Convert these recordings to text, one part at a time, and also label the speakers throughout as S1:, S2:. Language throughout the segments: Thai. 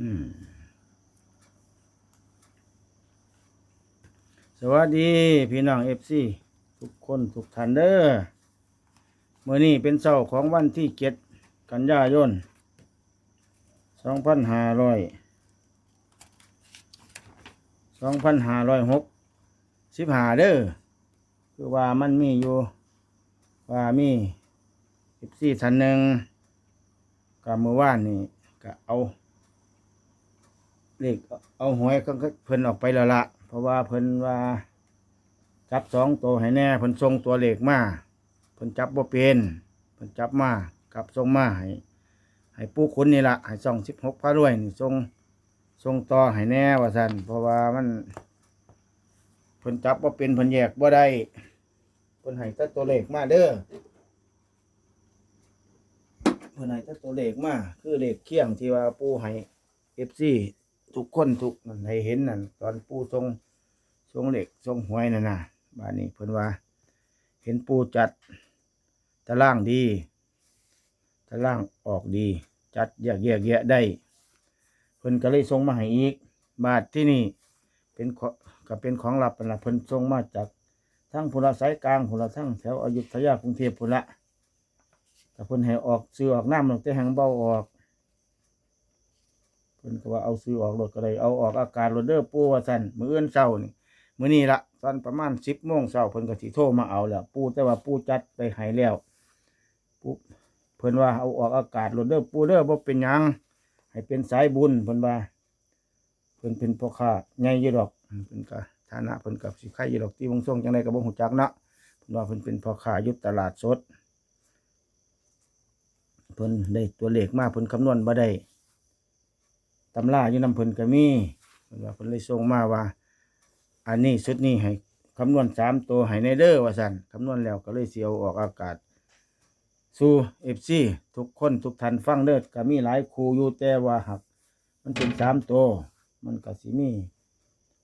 S1: สวัสดี พี่น้องเอฟซีทุกคนทุกท่านเด้อเมื่อนี้เป็นเช้าของวันที่เจ็ดกันยายนสองพันห้าร้อยสองพันห้าร้อยหกสิบห้าเด้อคือว่ามันมีอยู่ ว่ามีเอฟซีท่านหนึ่งกับเมื่อวานนี่ก็เอา เลขเอาหวยก็เพิ่นออกไปแล้วละเพราะว่าเพิ่นว่า จับสองตัวให้แน่เพิ่นส่งตัวเลขมาเพิ่นจับบ่เป็นเพิ่นจับมากับส่งมาให้ให้ปู่คุณนี่ละให้ส่องสิบหกพระรวยนี่ส่งส่งต่อให้แน่ว่าซั่นเพราะว่ามันเพิ่นจับบ่เป็นเพิ่นแยกบ่ได้เพิ่นให้แต่ตัวเลขมาเด้อเพิ่นให้แต่ตัวเลขมาคือเลขเคียงที่ว่าปูให้เอฟซี ทุกคนทุกนั่นให้เห็นนั่นตอนปูทรงทรงเหล็กทรงหวยนั่นนะบ้านนี้เพิ่นว่า เห็นปูจัดตารางดีตารางออกดี จัดแยกแยกแยะได้ เพิ่นก็เลยส่งมาให้อีก บาทที่นี่เป็นขอก็เป็นของลับเป็นละเพิ่นส่งมาจากทั้งพลสายกลางพลทั้งแถวอยุธยากรุงเทพพละแต่เพิ่นให้ออกซื้อออกน้ำลงแต่แหงเบาออก เพิ่นก็ว่าเอาซื้อออกรถก็ได้เอาออกอากาศรถเด้อปูว่าซั่นมื้ออื่นเช้านี่มื้อนี้ละตอนประมาณ10โมงเช้าเพิ่นก็สิโทรมาเอาแล้วปูแต่ว่าปูจัดไปให้แล้วปู่เพิ่นว่าเอาออกอากาศรถเด้อปูเด้อบ่เป็นหยังให้เป็นสายบุญเพิ่นว่าเพิ่นเป็นพ่อค้าใหญ่อยู่ดอกเพิ่นก็ฐานะเพิ่นก็สิใครอยู่ดอกที่วงส่งจังไดก็บ่ฮู้จักเนาะเพิ่นว่าเพิ่นเป็นพ่อค้าอยู่ตลาดสดเพิ่นได้ตัวเลขมาเพิ่นคำนวณบ่ได้ ตำราอยู่นำเพิ่นก็มีเพิ่นว่าเพิ่นเลยส่งมาว่า อันนี้ชุดนี้ให้คำนวณสามตัวให้ในเด้อว่าสันคำนวณแล้วก็เลยเสียวออกอากาศ สู่เอฟซีทุกคนทุกท่านฟังเด้อก็มีหลายครูอยู่แต่ว่าหัก มันเป็นสามตัวมันก็สิมี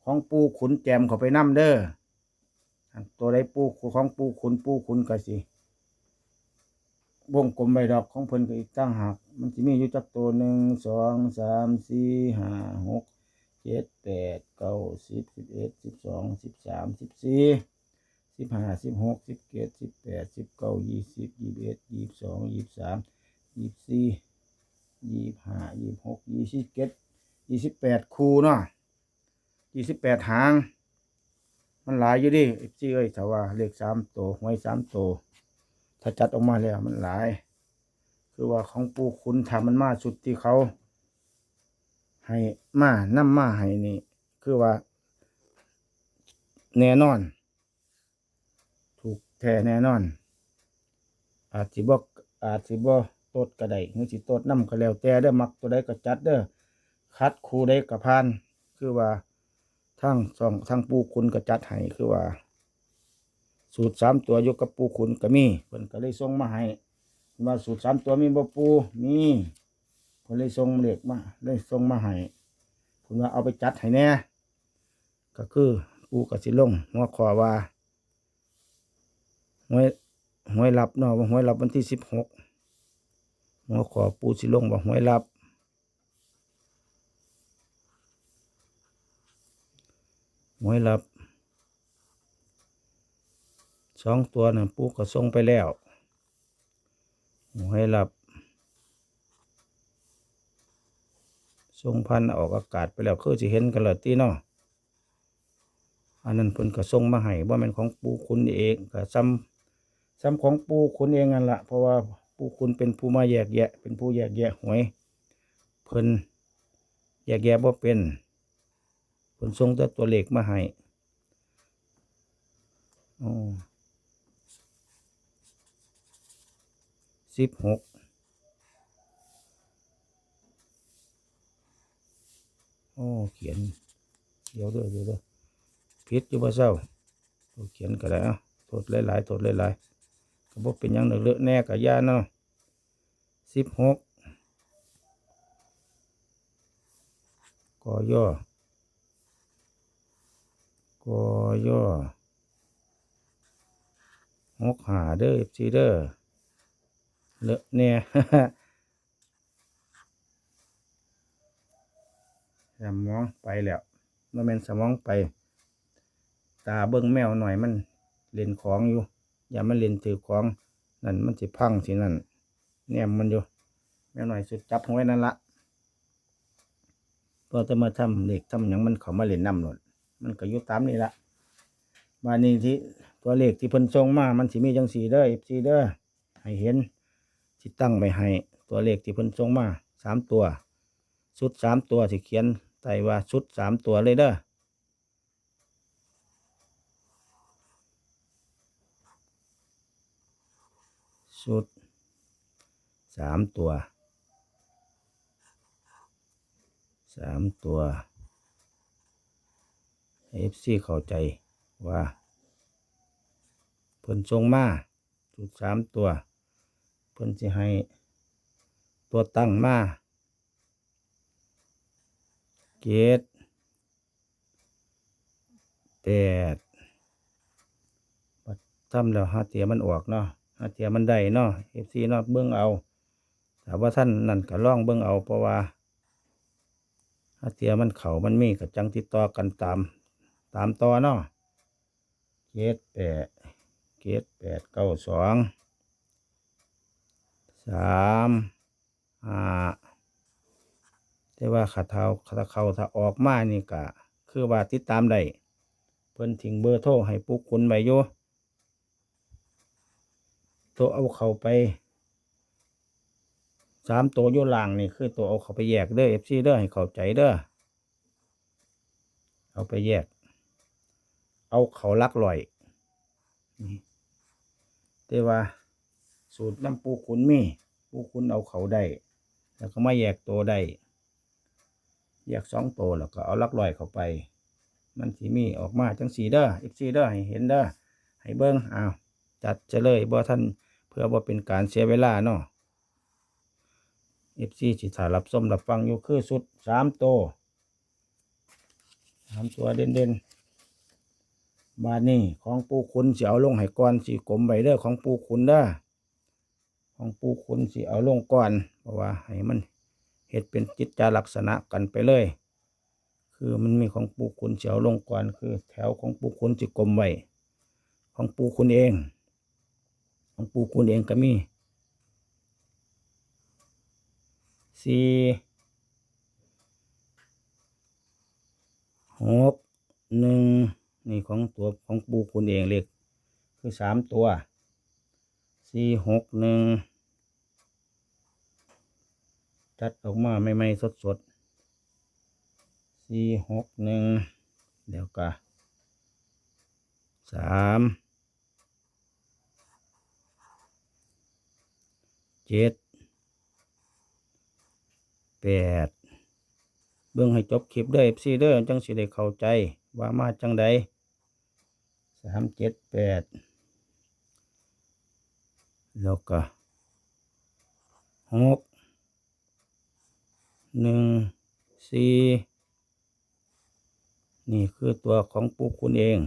S1: ของปูขุนแจมเข้าไปนํเด้ออันตัวใดปูของปูขุนปูขุนก็สิ วงกลมใบดอกของเพิ่นก็อีกตั้งหากมันจะมีอยู่จักตัวหนึ่งสองสามสี่ห้าหกเจ็ดแปดเก้าสิบสิบเอ็ดสิบสองสิบสามสิบสี่สิบห้าสิบหกสิบเจ็ดสิบแปดสิบเก้ายี่สิบยี่สิบเอ็ดยี่สิบสองยี่สิบสามยี่สิบสี่ยี่สิบห้ายี่สิบหกยี่สิบเจ็ดยี่สิบแปดคูเนาะยี่สิบแปดหาง มันหลายอยู่ดิเอฟซีเอ้ยถ้าว่าเลขสามตัวหวยสามตัว ถ้าจัดออกมาแล้วมันหลาย คือว่าของปู่คุณทำมันมาสุดที่เขา ให้มานํมาให้นี่ คือว่า แน่นอน ถูกแท้แน่นอน อาจสิบ่อาจสิบ่ตดก็ได้หรือสิตดนํก็แล้วแต่เด้อมักตัวใดก็จัดเด้อคัดคู่ใดก็ผ่าน คือว่าทั้งสองทั้งปู่คุณก็จัดให้คือว่า สูตรสามตัวอยกกับปูขุนก็มีเพิ่นก็เลยส่งมาให้ว่าสูตรสามตัวมีบ่ปูมีเพิ่นเลยส่งเหลขมาเลยส่งมาให้เพิ่นว่าเอาไปจัดให้แน่ก็คือปูก็สิลงหัวขอว่าหวยหวยรับเนาะว่าหวยรับวันที่สิบหกหัวขอปูสิลงว่าหวยรับหวยรับ สองตัวน่ะปูก็ส่งไปแล้วให้รับส่งพันออกอากาศไปแล้วคือสิเห็นกันและตีเนาะอันนั้นเพิ่นก็ส่งมาให้ว่ามันของปูคุณเองก็ซ้ำซ้ำของปูคุณเองนั่นละเพราะว่าปูคุณเป็นผู้มาแยกแยะ เป็นผู้แยกแยะหวย เพิ่นแยกแยะว่าเป็นเพิ่นส่งแต่ตัวเลขมาให้อ๋อ สิบหกโอ้เขียนเดี๋ยวเด้อเดี๋ยวเด้อผิดอยู่บ่เศร้าตัวเขียนก็ได้อะโทษหลายๆโทษหลายๆก็บ่เป็นยังหนึ่งเลอะแน่กับยาเนาะสิบหกกอย่อกอย่อหกหาเด้อเอฟซีเด้อ เลอะเนี่ยสมองไปแล้วมันเป็นสมองไป ตาเบิ้งแมวหน่อยมันเล่นของอยู่ อย่ามันเล่นถือของนั่นมันสิพังสินั่นแนมมันอยู่ แมวหน่อยสุดจับไว้นั่นละพอจะมาทำเหล็กทำอย่างมันเขามาเล่นน้ำหนดมันก็อยู่ตามนี่ละมานี่ที่ตัวเลขที่เพิ่นส่งมา มันสิมีจังสีเด้อเอฟซีเด้อให้เห็น สิตั้งไปให้ ตัวเลขที่เพิ่นส่งมาสามตัว ชุดสามตัวสิเขียนใส่ว่าชุดสามตัวเลยเด้อชุดสามตัวสามตัวเอฟซีเข้าใจว่าเพิ่นทรงมาชุดสามตัว เพิ่นสิให้ตัวตั้งมาเกตแปดทำแล้วหาเตียมันออกเนาะหาเตียมันได้เนาะเอฟซีเนาะเบิ้องเอาถามว่าท่านนั่นก็ล่องเบิ้องเอาเพราะว่าหาเตียมันเขามันมีกับจังติดต่อกันตาม ตามต่อเนาะเกตแปดเกตแปดเก้าสอง สามห้าแต่ว่าขาเท้าขาเขาถ้าออกมานี่ก็คือว่าติดตามได้เพิ่นทิ้งเบอร์โทรให้ปุ๊กคุณไว้อยู่ตัวเอาเขาไปสามตัวโยล่างนี่คือตัวเอาเขาไปแยกเด้อเอฟซีเด้อให้เข้าใจเด้อเอาไปแยก เอาเขาลักลอยนี่แต่ว่า สูตรน้ำปูขุนมีปูขุนเอาเขาได้ แล้วก็มาแยกตัวได้แยกสองตัวแล้วก็เอาลักลอยเข้าไป มันสีมีออกมาจังสีเด้อเอฟซีเด้อให้เห็นเด้อให้เบิ้งอ้าวจัดเฉลยบ่ท่านเพื่อบ่เป็นการเสียเวลาเนาะเอฟซีสิถารับส้มรับฟังอยู่คือสุดสามตัวสามตัวเด่นเด่นบาทนี้ของปูคุณสิเอาลงให้ก่อนสิกลมใบเด้อของปูคุณเด้อ ของปูคุณสิเอาลงก่อนเพราะว่าให้มันเฮ็ดเป็นจิตจาลักษณะกันไปเลย คือมันมีของปูคุณสิเอาลงก่อนคือ แถวของปูคุณสิกลมไว้ของปู่คุณเอง ของปู่คุณเองก็มีสี่หกหนึ่งนี่ของตัวของปู่คุณเองเลขคือสามตัว สี่หกหนึ่งจัดออกมาไม่ไม่สดสดสี่หกหนึ่งเดี๋ยวก็สามเจ็ดแปดเบิ่งให้จบคลิปเด้อเอฟซีเด้อจังสิได้เข้าใจว่ามาจังใดสามเจ็ดแปด แล้วก็หกหนึ่งสี่นี่คือตัวของปูคุณเอง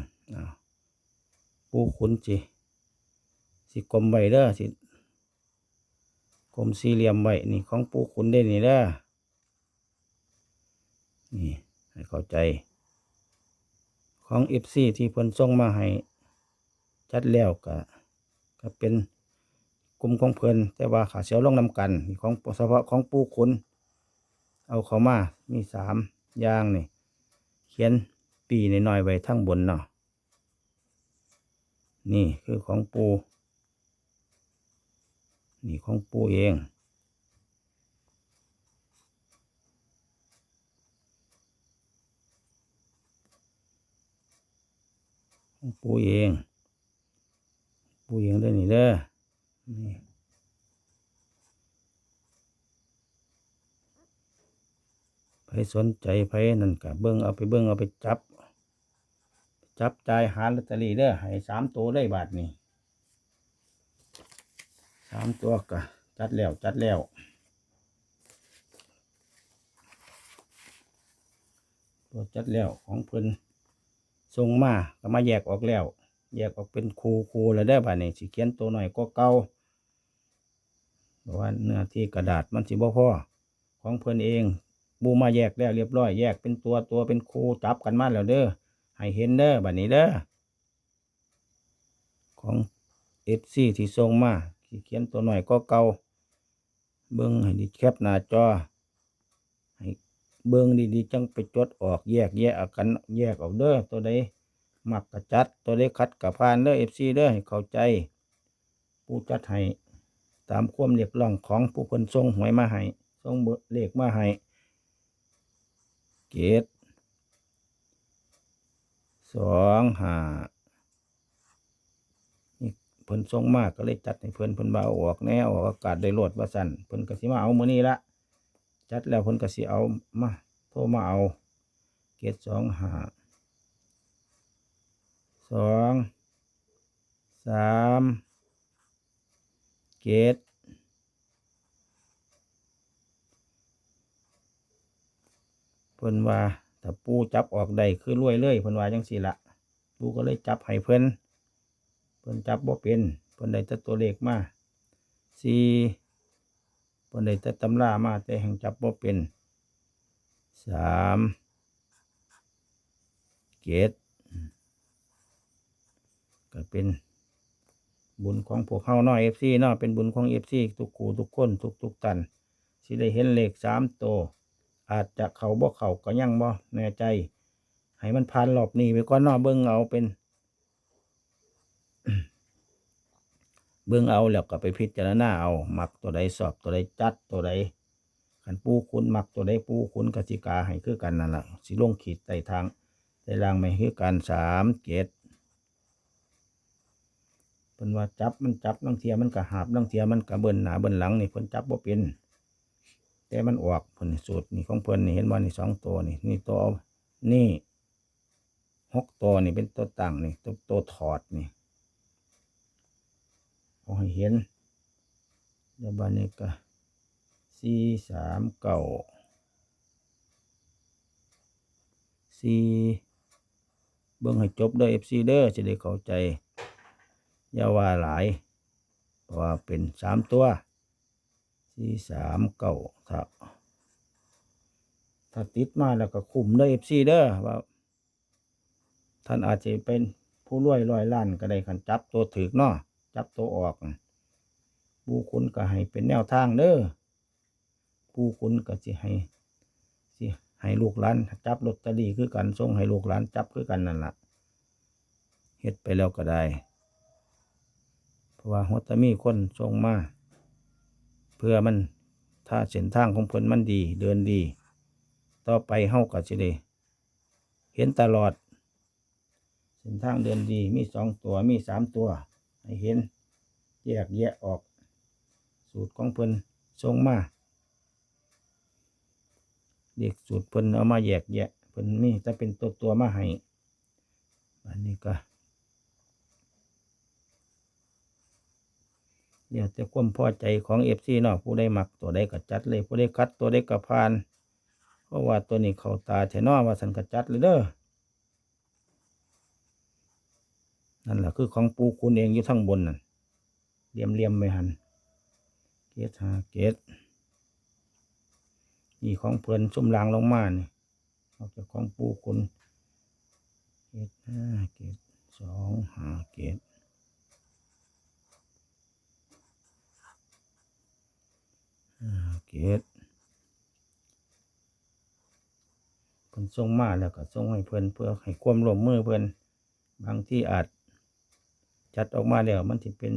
S1: ปูคุณสิสิกลมไว้เด้อสิกลมสี่เหลี่ยมไว้นี่ของปูขุนได้นี่เด้อนี่ให้เข้าใจ ของเอฟซีที่เพิ่นส่งมาให้ จัดแล้วก็ก็เป็น กลุ่มของเพิ่นแต่ว่าขาเสียวลงนำกันของเฉพาะของปูขุนเอาเข้ามามีสามอย่างนี่ เขียนปีนน้อยไว้ทั้งบนเนาะนี่คือของปู นี่ของปูเองของปูเอง ปูเองได้อนี่เด้อ นี่ไผสนใจไผนั่นกะเบิ้งเอาไปเบิ้งเอาไปจับ จับจ่ายหาลอตเตอรี่เด้อให้สามตัวได้บาทนี่สามตัวก็จัดแล้วจัดแล้วตัวจัดแล้วของเพิ่นส่งมาก็มาแยกออกแล้ว แยกออกเป็นคูคูแล้วได้บ่านี่สิเขียนตัวหน่อยก็เก่า ราะว่าเนื้อที่กระดาษมันสิบ่พอของเพิ่อนเองบูมาแยกแล้วเรียบร้อยแยกเป็นตัวตัวเป็นคู่จับกันมาแล้วเด้อให้เห็นเด้อบัดนี้เด้อของเอฟซีที่ส่งมาที่เขียนตัวหน่อยก็เก่าเบิ้งให้ดีแคปหน้าจอให้เบิ้งดีๆจังไปจดออกแยกแยกกันแยกออกเด้อตัวใดมักกระจัดตัวใดคัดกระพานเด้อเอฟซีเด้อให้เข้าใจ ผู้จัดให้ ตามความเรียกร้องของผู้คนส่งหวยมาให้ส่งเบอร์เลขมาให้เกตสองห้านี่เพิ่นส่งมากก็เลยจัดให้เพิ่นเพิ่นบ่าออกแน่ออกอากาศได้โหลดว่าสั่นเพิ่นก็สิมาเอามื้อนี้ละจัดแล้วเพิ่นก็สิเอามาโทรมาเอา เกตสองห้าสองสาม เกตเพิ่นว่าถ้าปูจับออกได้คือรวยเลยเพิ่นว่าจังซี่ละปูก็เลยจับให้เพิ่นเพิ่นจับบ่เป็นเพิ่นได้แต่ตัวเลขมาสี่เพิ่นได้แต่ตำรามาแต่แห่งจับบ่เป็นสามเกตก็เป็น บุญของพวกเฮาเนาะ FC เนาะเป็นบุญของ FC ทุกคู่ทุกคนทุกทุกตันสิได้เห็นเลขสามตัวอาจจะเขาบ่เขาก็ยังบ่แน่ใจ ให้มันผ่านรอบนี้ไปก่อนเนาะเบิ่งเอาเป็น เบิ่งเอาแล้วก็ไปพิจารณาเอามักตัวใดสอบตัวใดจัดตัวใดขันปูคุณมักตัวใดปูคุณกติกาให้คือกันนั่นแหละสิลงขีดใต้ทางใต้รางไม่คือกันสามเกต เพิ่นว่าจับมันจับลังเทียมันก็หาบลังเทียมันก็เบินหนาเบินหลังนี่เพิ่นจับบ่าเป็น แต่มันออกเพิ่นนี่สูตรนี่ของเพิ่นนี่เห็นว่านี่สองตัวนี่นี่ตัวนี่หกตัวนี่เป็นตัวตั้งนี่ตัวตัวถอดนี่เอาให้เห็นเดี๋ยวบานนี้ก็สี่สามเก้าสี่เบิ่งให้จบเด้อเอฟซีเด้อจะได้เข้าใจ อย่าว่าหลายว่าเป็นสามตัวสี่สามเก้าถ้าถ้าติดมาแล้วก็คุมได้เอฟซีเด้อว่า ท่านอาจจะเป็นผู้รวยรอยล้านก็ได้คันจับตัวถือเนาะจับตัวออกผู้คุณก็ให้เป็นแนวทางเด้อผู้คุณก็สิให้สิให้ลูกหลานจับลอตเตอรี่คือกันส่งให้ลูกหลานจับคือกันนั่นล่ะเฮ็ดไปแล้วก็ได้ เพราะว่าหัวตะมีคนส่งมาเพื่อมันถ้าเส้นทางของเพิ่นมันดี เดินดี ต่อไปเฮาก็สิได้เห็นตลอด เส้นทางเดินดีมีสองตัวมีสามตัว ให้เห็นแยกแยะออก สูตรของเพิ่นส่งมาเด็กสูตรเพิ่นเอามาแยกแยะเพิ่นมีจะเป็นตัวตัวมาให้อันนี้ก็ เดี๋ยวจะความพอใจของเอฟซีเนาะผู้ใดมักตัวใดก็จัดเลยผู้ใดคัดตัวใดก็ผ่าน เพราะว่าตัวนี้เขาตาแท้เนอว่าสันก็จัดเลยเด้อนั่นแหละคือของปูคุณเองอยู่ทั้งบนนั่นเลียมเลียมๆไปหันเกตหาเกตนี่ของเพื่อนซุ่มลางลงมาเนี่ยออกจากของปูคุณเกตห้าเกตสองห้าเกต อ่า เกตเพิ่นส่งมาแล้วก็ส่งให้เพิ่นเพื่อให้ความร่วมมือเพิ่นบางที่อาจ จัดออกมาแล้วมันสิเป็น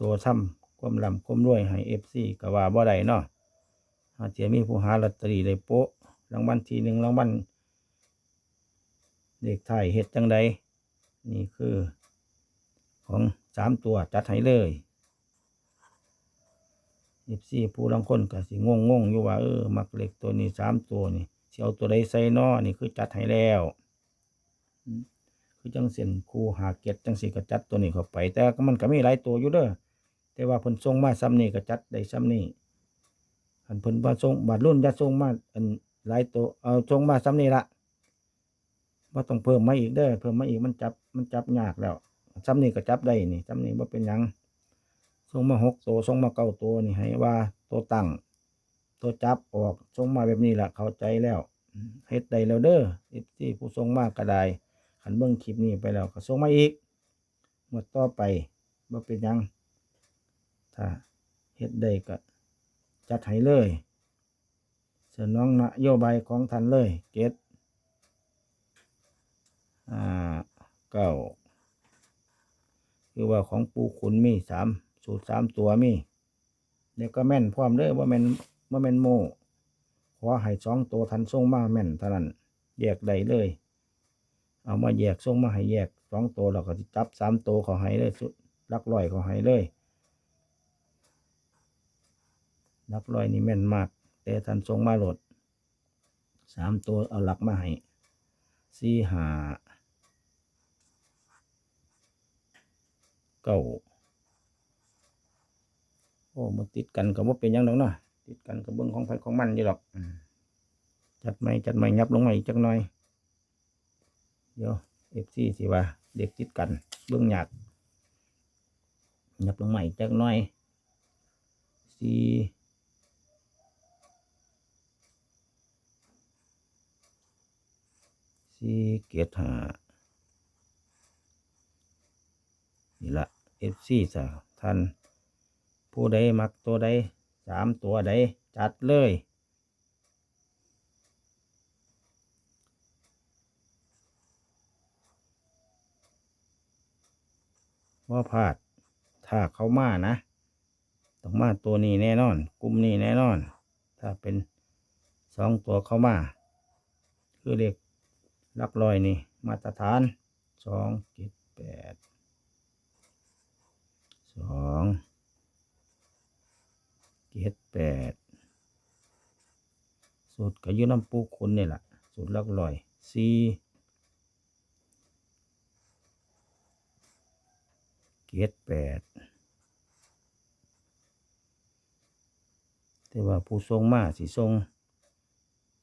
S1: ตัวซ้ำความลำความรวยให้เอฟซีก็ว่าบ่ได้เนาะอาจจะมีผู้หาลอตเตอรี่ได้โป๊ะรางวัลทีหนึ่งรางวัลเลขไทยเฮ็ดจังใดนี่คือ ของสามตัวจัดให้เลย สิบสี่ผู้ลังคนก็สิงงงๆอยู่ว่าเออมักเหล็กตัวนี้สามตัวนี่สิเอาตัวใดใส่นอนี่คือจัดให้แล้วคือจังเส้นคูหาเก็ดจังสีก็จัดตัวนี้เข้าไป แต่ก็มันก็มีหลายตัวอยู่เด้อแต่ว่าเพิ่นส่งมาซ้ำนี่ก็จัดได้ซ้ำนี่อันเพิ่นว่าส่งบาดรุ่นจะส่งมาอันหลายตัวเอาส่งมาซ้ำนี่ละว่าต้องเพิ่มมาอีกเด้อเพิ่มมาอีกมันจับมันจับยากแล้วซ้ำนี่ก็จับได้นี่ซ้ำนี่ว่าเป็นยัง ส่งมาหกตัวส่งมาเก้าตัวนี่ให้ว่าตัวตั้งตัวจับออกส่งมาแบบนี้แหละเข้าใจแล้วเฮ็ดได้แล้วเด้อที่ผู้ส่งมากก็ได้ขันเบิ่งคลิปนี้ไปแล้วก็ส่งมาอีกหมดต่อไปบ่เป็นยัง ถ้าเฮ็ดได้ก็จัดให้เลยสนองนโยบายของท่านเลยเกตอ่าเก้าคือว่าของปูขุนมีสาม สูตรสามตัวมีเดี๋ยวก็แม่นพร้อมเด้อว่าแม่นว่าแม่นโมขอให้สองตัวทันส่งมาแม่นเท่านั้นแยกได้เลย เอามาแยกส่งมาให้แยกสองตัวเราก็จับสามตัวเขาให้เลยสุดลักลอยเขาให้เลยลักร้อยนี่แม่นมาก แต่ท่านทรงมาโหลดสามตัวเอาหลักมาให้สี่หาเก้า โอ้มันติดกันกับว่าเป็นยังดอกเนาะติดกันกับเบิ้องของไฟของมันอยู่หรอกจัดไม่จัดไม่ยับลงมาอีกจักหน่อย เดี๋ยวเอฟซีสิว่าเด็กติดกัน เบิ้องหยากยับลงมาอีกจักหน่อยสี่สี่เกียรหานี่ละเอฟซีสะท่าน ผู้ใดมักตัวใดสามตัวใดจัดเลย ว่าพลาด ถ้าเขามานะต้องมาตัวนี้แน่นอน กลุ่มนี้แน่นอน ถ้าเป็นสองตัวเข้ามา คือเด็กลักร้อยนี่ มาตรฐานสองเจ็ดแปดสอง เจ็ดแปดสูตรก็อยืน้ำปูคุณนี่แหละสูตรลักร้อยสี่เจ็ดแปดแต่ว่าผู้ทรงมาสิทรง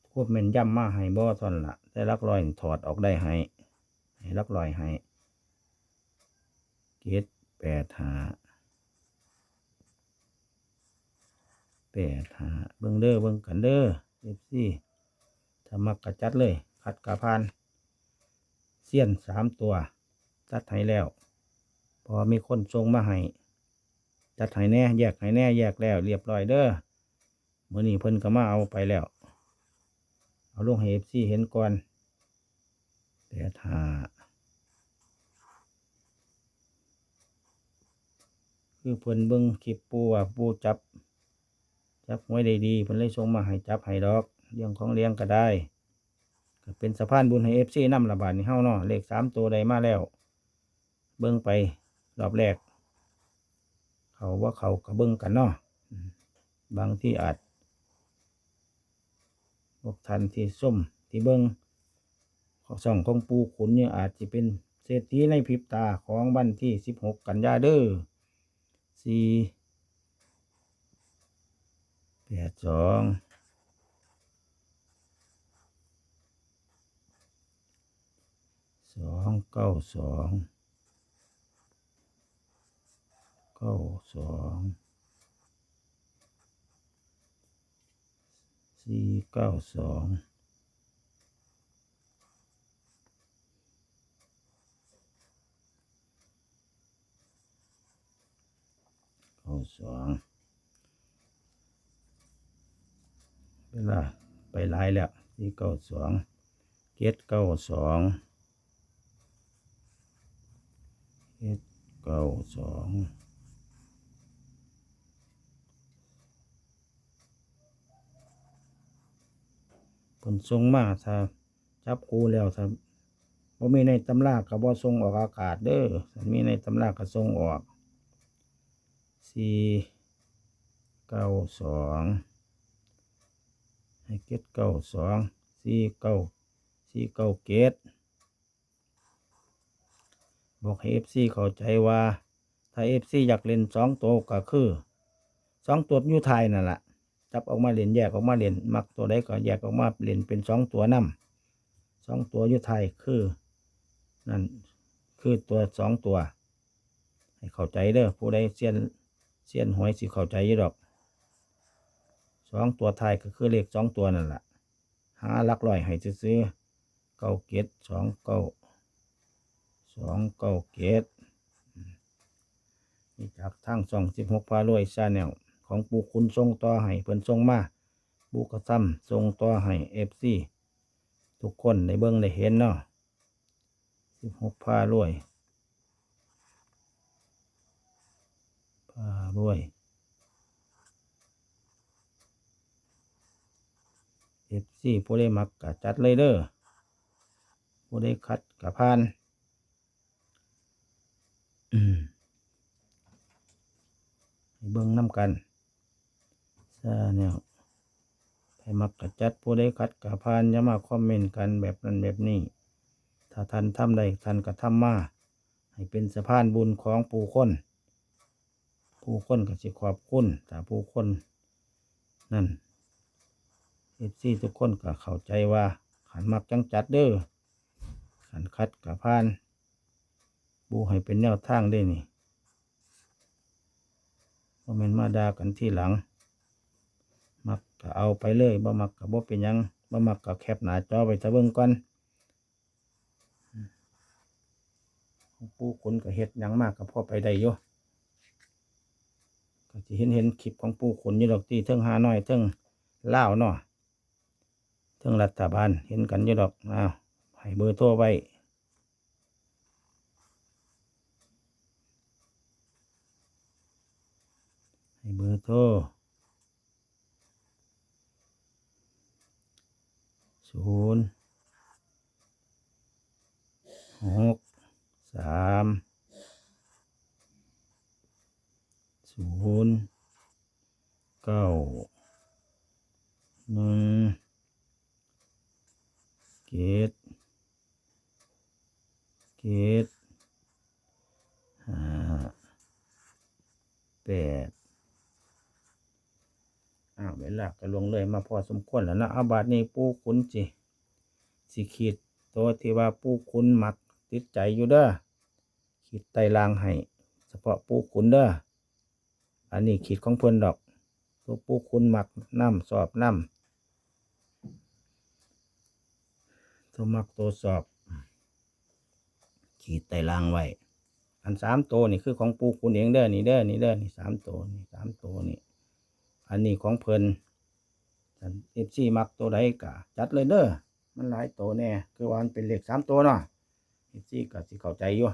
S1: ควบแม่นย่ำมาให้บ่ทอนละแต่ลักลอยถอดออกได้ให้ให้ลักลอยให้เกตแปดหา แปดหาเบิ่งเด้อเบิ่งกันเด้อเอฟซีถ้ามักกระจัดเลยคัดกระพานเสี้ยนสามตัว จัดให้แล้ว พอมีคนส่งมาให้จัดให้แน่ แยกให้แน่ แยกแล้ว เรียบร้อยเด้อมื่อนี้เพิ่นก็มาเอาไปแล้ว เอาลงให้เอฟซีเห็นก่อนแปดหาคือเพิ่นเบิ่งคลิปปูว่าปูจับ จับไว้ได้ดีเพิ่นเลยส่งมาให้จับให้ดอก เรื่องของเลี้ยงก็ได้ก็เป็นสะพานบุญให้เอฟซีน้ำระบาดในเฮาเนาะเลขสามตัวใดมาแล้ว เบิ่งไปรอบแรก เขาว่าเขาก็เบิ่งกันเนาะอืมบางที่อาจพวกท่านที่ส้มที่เบิ้งของส่องของปูขุนเนี่ยอาจจะเป็นเศรษฐีในพริบตาของวันที่สิบหกกันยาเด้อสี่ แปดสองสองเก้าสองเก้าสองสี่เก้าสองเก้าสอง เวลาไปหลายแล้วสี่เก้าสองเจ็ดเก้าสองเจ็ดเก้าสองผลทรงมาถ้าจับคูแล้วถ้าบ่มีในตำราก็บ่ส่งออกอากาศเด้อมีในตำราก็ส่งออกสี่เก้าสอง ให้เกตเก้าสองสี่เก้าสี่เก้าเกตบอกให้เอฟซีเข้าใจว่า ถ้าเอฟซีอยากเล่นสองตัวก็คือสองตัวยูไทยนั่นแหละจับออกมาเล่นแยกออกมาเล่นมักตัวใดก็แยกออกมาเล่นเป็นสองตัวนำสองตัวยูไทยคือนั่นคือตัวสองตัว ให้เข้าใจเด้อผู้ใดเซียนเซียนหวยสิเข้าใจยู่ดอก สองตัวไทยก็คือเลขสองตัวนั่นแหละหาลักร้อยให้ซื้อเก้าเกตสองเก้าสองเก้าเกตนี่จากทางสองสิบหกพารวยชาแนลของปูคุณทรงต่อให้เพิ่นทรงมาปูกระซ้ำทรงต่อให้เอฟซีทุกคนในเบิ้งได้เห็นเนาะสิบหกพารวยพารวย เอฟซีผู้ได้มักกะจัดเลยเด้อผู้ได้คัดกะพานเบิ่งน้ำกันซาเนี่ยให้มักกะจัดผู้ได้คัดกะพานอย่ามาคอมเมนต์กันแบบนั้นแบบนี้ ถ้าท่านทำได้ท่านก็ทำมา ให้เป็นสะพานบุญของผู้คน ผู้คนก็สิขอบคุณถ้าผู้คนนั่น เอฟซีทุกคนก็เข้าใจว่าขันมักจังจัดเด้อขันคัดกับพาน บูให้เป็นแนวทางได้นี่บ่แม่นมาด่ากันที่หลัง มักก็เอาไปเลยบ่มักก็บ่เป็นหยังบ่มักก็แคปหน้าจอไปทะเบิ่งก่อนของปูขุนก็เฮ็ดหยังมากก็พอไปได้อยู่ก็สิเห็นเห็นคลิปของปูขุนอยู่ดอกที่เทิงหาน้อยเทิงเล่าเนาะ ทั้งรัฐบาลเห็นกันอยู่ดอกอ้าวให้เบอร์โทรไว้ให้เบอร์โทรศูนย์หกสามศูนย์เก้าหนึ่ง เกตเกตห้าแปดอ้าวเวลาก็ลงเลยมาพอสมควรแล้วนะเอาบาทนี้ปูขุนจิสิขีดตัวที่ว่าปูขุนมักติดใจอยู่เด้อขีดไตรางให้เฉพาะปูขุนเด้ออันนี้ขีดของเพิ่นดอกตัวปูขุนมักน้ำสอบน้ำ ตัวมักตัวสอบ ขีดไตรางไว้ อันสามตัวนี่คือของปูคุณเองเด้อนี่เด้อนี่เด้อนี่สามตัวนี่สามตัวนี่ อันนี้ของเพิ่นเอฟซีมักตัวใดกะจัดเลยเด้อมันหลายตัวแน่คือว่ามันเป็นเลขสามตัวเนาะเอฟซีก็สิเข้าใจอยู่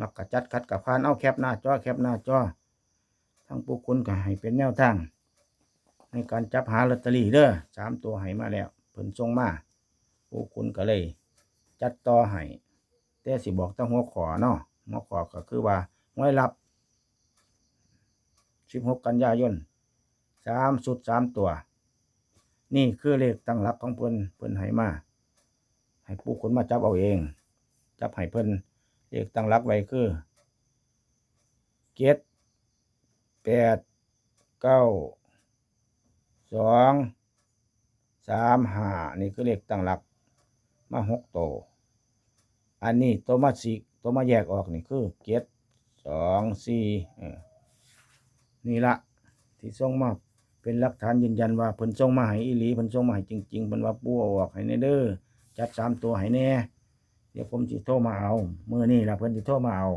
S1: มักกะจัดคัดกับพานเอาแคปหน้าจอแคปหน้าจอทั้งปูคุณก็ให้เป็นแนวทางในการจับหาลอตเตอรี่เด้อสามตัวให้มาแล้วเพิ่นส่งมา ผู้คุณก็เลย จัดต่อให้แต่สิบอกตั้งหัวขอเนาะหัวขอก็คือว่าไว้รับ16กันยายนสามสุดสามตัว นี่คือเลขตั้งหลักของเพิ่นเพิ่นให้มาให้ผู้คนมาจับเอาเอง จับให้เพิ่นเลขตั้งหลักไว้คือเจ็ดแปดเก้าสองสามห้านี่คือเลขตั้งหลัก มาหกตัวอันนี้ตัวมาสีตัวมาแยกออกนี่คือเจ็ดสองสี่นี่ละที่ส่งมาเป็นหลักฐานยืนยันว่าเพิ่นส่งมาให้อีหลีเพิ่นส่งมาให้จริงๆเพิ่นว่าปูเอออกให้แน่เด้อจัดสามตัวให้แน่เดี๋ยวผมสิโทรมาเอามือนี้ล่ะเพิ่นสิโทรมาเอา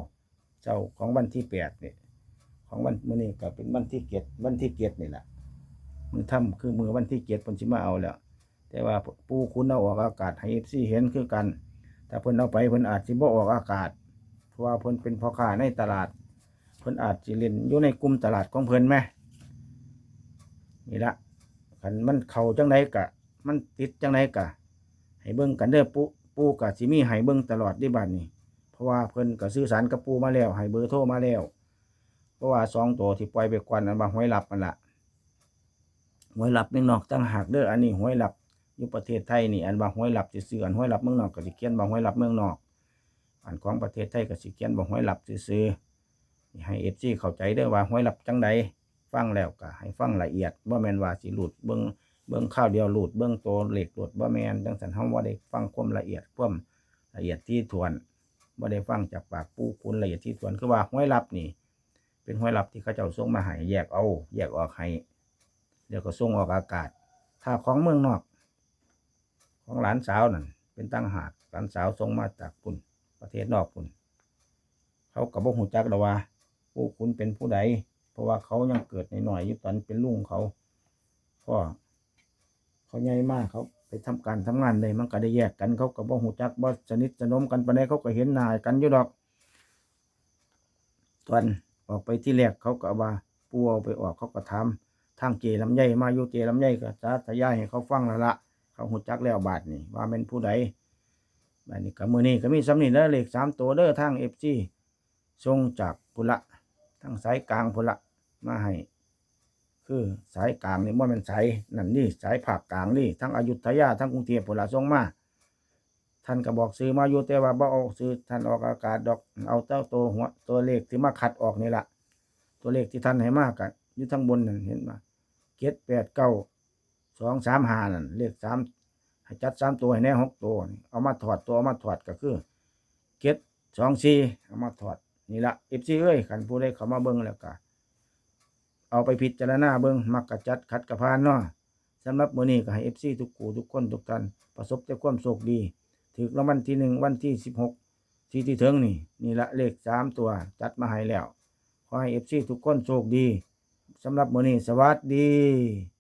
S1: เจ้าของวันที่แปดเนี่ยของวันมือนี้ก็เป็นวันที่เจ็ดวันที่เจ็ดนี่แหละมือทำคือมือวันที่เจ็ดเพิ่นสิมาเอาแล้ว แต่ว่าปูคุณเอาออกอากาศให้เอฟซีเห็นคือกัน แต่เพิ่นเอาไปเพิ่นอาจสิบ่ออกอากาศ เพราะว่าเพิ่นเป็นพ่อค้าในตลาด เพิ่นอาจสิเล่นอยู่ในกลุ่มตลาดของเพิ่นไหมนี่ละคันมันเข้าจังไดกะ มันติดจังไดกะ ให้เบิ่งกันเด้อปูปูกะสิมีให้เบิ่งตลอดที่บ้านนี้เพราะว่าเพิ่นก็สื่อสารกับปูมาแล้วให้เบอร์โทรมาแล้วเพราะว่าสองตัวที่ปล่อยไปก่อนนั้นว่าหวยหลับมันละหวยหลับเมืองนอกตั้งหากเด้ออันนี้หวยหลับ อยู่ประเทศไทยนี่อันว่าห้วยหลับซื่ออันห้วยหลับเมืองนอกก็สิเขียนว่าห้วยหลับเมืองนอก อันของประเทศไทยก็สิเขียนว่าห้วยหลับซื่อให้เอฟซีเข้าใจเด้ว่าห้วยหลับจังใดฟังแล้วก็ให้ฟังละเอียดบ่าแมนว่าสิหลุดเบิ่งเบิ่งข้าวเดียวหลุดเบิ่งโตเหล็กหลุดบ่าแมนจังซั่นเฮาบ่าได้ฟังความละเอียดความละเอียดที่ถ้วนบ่าได้ฟังจากปากผู้คุณละเอียดที่ถ้วนคือว่าห้วยหลับนี่ เป็นห้วยหลับที่เขาเจ้าส่งมาให้แยกเอา แยกออกให้เดี๋ยวก็ส่งออกอากาศ ถ้าของเมืองนอก ของหลานสาวนั่นเป็นตั้งหากหลานสาวส่งมาจากปุ่นประเทศนอกปุ่น เขากับบ่หูจักดว่าผู้คุณเป็นผู้ใด เพราะว่าเขายังเกิดในหน่อยอยู่ตอนเป็นลุงเขาพ่อเขาใหญ่มากเขาไปทำการทำงานเลยมันก็ได้แยกกันเขากับบ่หูจักบ่สนิทสนมกันปานใดเขาก็เห็นหน้ากันอยู่ดอก ตอนออกไปที่แรกเขาก็ว่าปูเอาไปออกเขาก็ทำทางเจลำไยมาอยู่เจลำไยก็สาธยายให้เขาฟังล้วละ เขาหูจักแล้วบาทนี่ว่าเป็นผู้ใดบาดนี้ก็มือนี้ก็มีสำนีแล้วเลขสามตัวเด้อทางเอฟซีส่งจากพุละทางสายกลางพุละมาให้คือสายกลางนี่ว่ามันสายนั่นนี่สายภาคกลางนี่ทั้งอยุธยาทั้งกรุงเทพพุละส่งมาท่านก็บอกซื้อมาอยู่แต่ว่าบ่เอาซื้อท่านออกอากาศดอกเอาเจ้าตัวหัวตัวเลขที่มาคัดออกนี่ละตัวเลขที่ท่านให้มากกันอยู่ทั้งบนนั่นเห็นมาเจ็ดแปดเก้า สองสามหานั่นเลขสามให้จัดสามตัวให้แน่หกตัวนี่เอามาถอดตัวเอามาถอดก็คือเจ็ดสองสี่เอามาถอดนี่ละเอฟซีเอ้ยขันผู้ได้เขามาเบิ้งแล้วก็เอาไปพิจารณาเบิ้งมักกะจัดคัดกระพานเนาะสำหรับมือนี้ก็ให้เอฟซีทุกกูทุกคนทุกท่านประสบแต่ความโชคดีถึกรางวัลที่หนึ่งวันที่สิบหกที่ที่ถึงนี่ นี่ละเลขสามตัวจัดมาให้แล้ว ขอให้เอฟซีทุกคนโชคดีสำหรับมือนี้สวัสดี